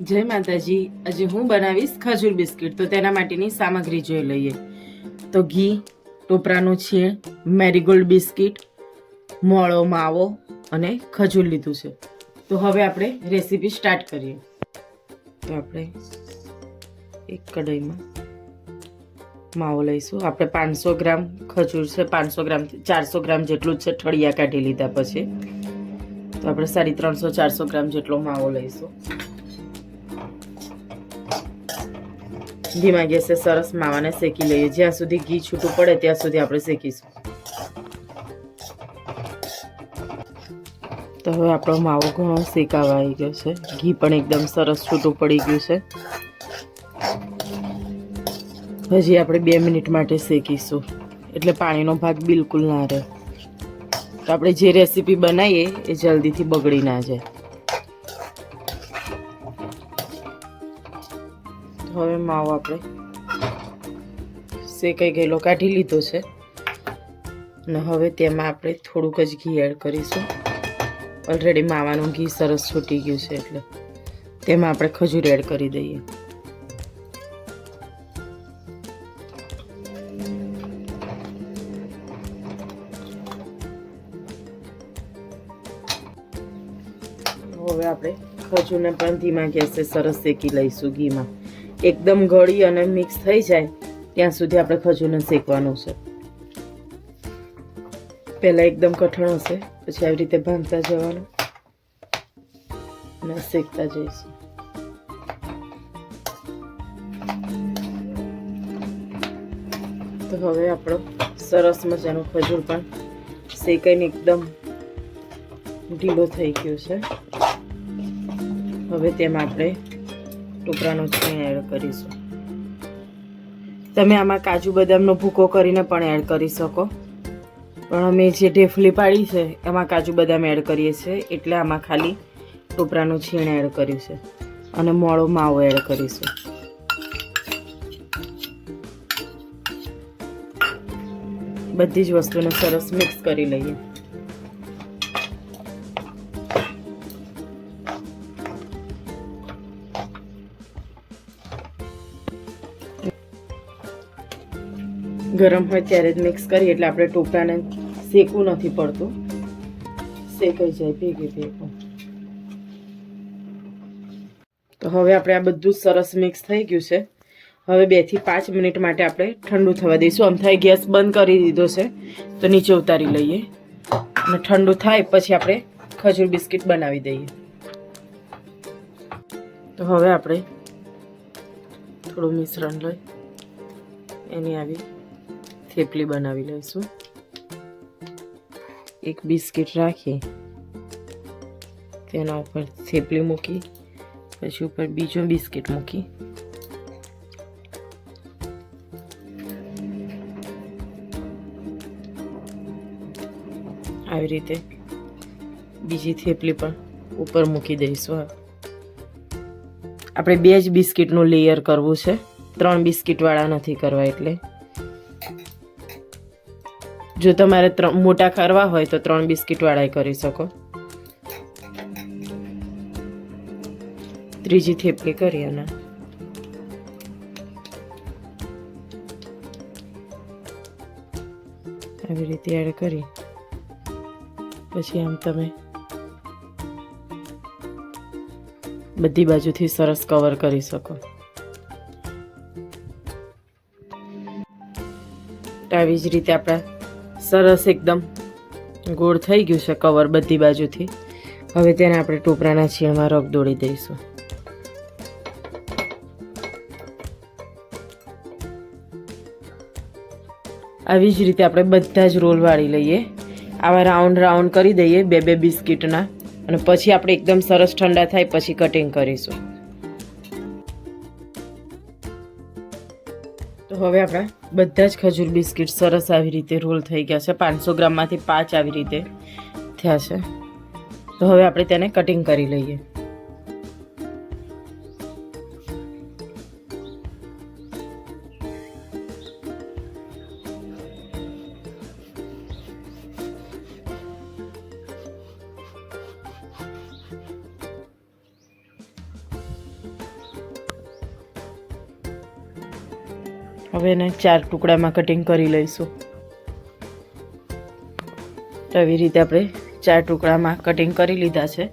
જય માતાજી. આજે હું બનાવીશ ખજૂર બિસ્કિટ. તો તેના માટેની સામગ્રી જોઈ લઈએ. તો ઘી, ટોપરાનું છીણ, મેરીગોલ્ડ બિસ્કિટ, મોળો, માવો અને ખજૂર લીધું છે. તો હવે આપણે રેસીપી સ્ટાર્ટ કરીએ. તો આપણે એક કઢાઈમાં માવો લઈશું. આપણે પાંચસો ગ્રામ ખજૂર છે, પાંચસો ગ્રામ ચારસો ગ્રામ જેટલું જ છે, ઠળિયા કાઢી લીધા પછી. તો આપણે સાડી ત્રણસો, ચારસો ગ્રામ જેટલો માવો લઈશું. ધીમા ગેસે સરસ માવાને શેકી લઈએ. જ્યાં સુધી ઘી છૂટું પડે ત્યાં સુધી આપણે શેકીશું. તો હવે આપણો માવો ઘણો શેકાવા આવી ગયો છે. ઘી પણ એકદમ સરસ છૂટું પડી ગયું છે. હજી આપણે બે મિનિટ માટે શેકીશું. એટલે પાણીનો ભાગ બિલકુલ ના રહે. તો આપણે જે રેસીપી બનાવીએ એ જલ્દીથી બગડી ના જાય. હવે માવો આપણે શેકાઈ ગયેલો કાઢી લીધો છે. અને હવે તેમાં આપણે થોડુંક જ ઘી એડ કરીશું. ઓલરેડી માવાનું ઘી સરસ છૂટી ગયું છે એટલે તેમાં આપણે ખજૂર એડ કરી દઈએ. હવે આપણે ખજૂરને પણ ધીમા ગેસે સરસ શેકી લઈશું ઘીમાં. એકદમ ગળી અને મિક્સ થઈ જાય, ત્યાં સુધી આપણે ખજૂરને શેકવાનું છે. પહેલાં એકદમ કઠણ હશે, પછી આવી રીતે ભાંગતા જવાનું. અને શેકતા જઈશું. તો હવે આપણો સરસ મજાનો ખજૂર પણ શેકાઈને એકદમ ઢીલો થઈ ગયો છે. હવે તેમાં આપણે ટુકડાનો છીણ એડ કરીશું. તમે આમાં કાજુ બદામનો ભૂકો કરીને પણ એડ કરી શકો. પણ અમે જે ઢેફલી પાડી છે, એમાં કાજુ બદામ એડ કરીએ છીએ. એટલે આમાં ખાલી ટોપરાનું છીણ એડ કર્યું છે. અને મોળો માવો એડ કરીશું. બધી જ વસ્તુને સરસ મિક્સ કરી લઈએ. ગરમ હોય ત્યારે જ મિક્સ કરીએ એટલે આપણે ટોપરાને શેકવું નથી પડતું. શેકાઈ જાય ભેગી ભેગું. તો હવે આપણે આ બધું સરસ મિક્સ થઈ ગયું છે. હવે બેથી પાંચ મિનિટ માટે આપણે ઠંડુ થવા દઈશું. આમ થાય ગેસ બંધ કરી દીધો છે. તો નીચે ઉતારી લઈએ. અને ઠંડુ થાય પછી આપણે ખજૂર બિસ્કિટ બનાવી દઈએ. તો હવે આપણે થોડું મિશ્રણ લઈ. એની આવી થેપલી બનાવી લઈશું. એક બિસ્કિટ રાખી, તેના ઉપર થેપલી મૂકી, પછી ઉપર બીજો બિસ્કિટ મૂકી. આવી રીતે બીજી થેપલી પણ ઉપર મૂકી દઈશું આપણે બે જ બિસ્કિટનું લેયર કરવું છે. ત્રણ બિસ્કિટવાળા નથી કરવા એટલે. જો તમારે મોટા કરવા હોય તો ત્રણ બિસ્કિટવાળા કરી શકો. ત્રીજી થેપલી કરી અને આવી રીતે એડ કરી. પછી આમ તમે બધી બાજુથી સરસ કવર કરી શકો. આવી જ રીતે આપણા સરસ એકદમ ગોળ થઈ ગયું છે કવર બધી બાજુથી. હવે તેને આપણે ટોપરાના છીણમાં રગ દોડી દઈશું. આવી જ રીતે આપણે બધા જ રોલ વાળી લઈએ. આવા રાઉન્ડ રાઉન્ડ કરી દઈએ બે બે બિસ્કિટના. અને પછી આપણે એકદમ સરસ ઠંડા થાય પછી કટિંગ કરીશું. તો હવે આપણા બધા જ ખજૂર બિસ્કિટ સરસ આવી રીતે રોલ થઈ ગયા છે. પાંચસો ગ્રામમાંથી પાંચ આવી રીતે થયા છે. તો હવે આપણે તેને કટિંગ કરી લઈએ. હવે એને ચાર ટુકડામાં કટિંગ કરી લઈશું. તો આવી રીતે આપણે ચાર ટુકડામાં કટિંગ કરી લીધા છે.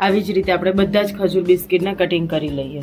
આવી જ રીતે આપણે બધા જ ખજૂર બિસ્કિટને કટિંગ કરી લઈએ.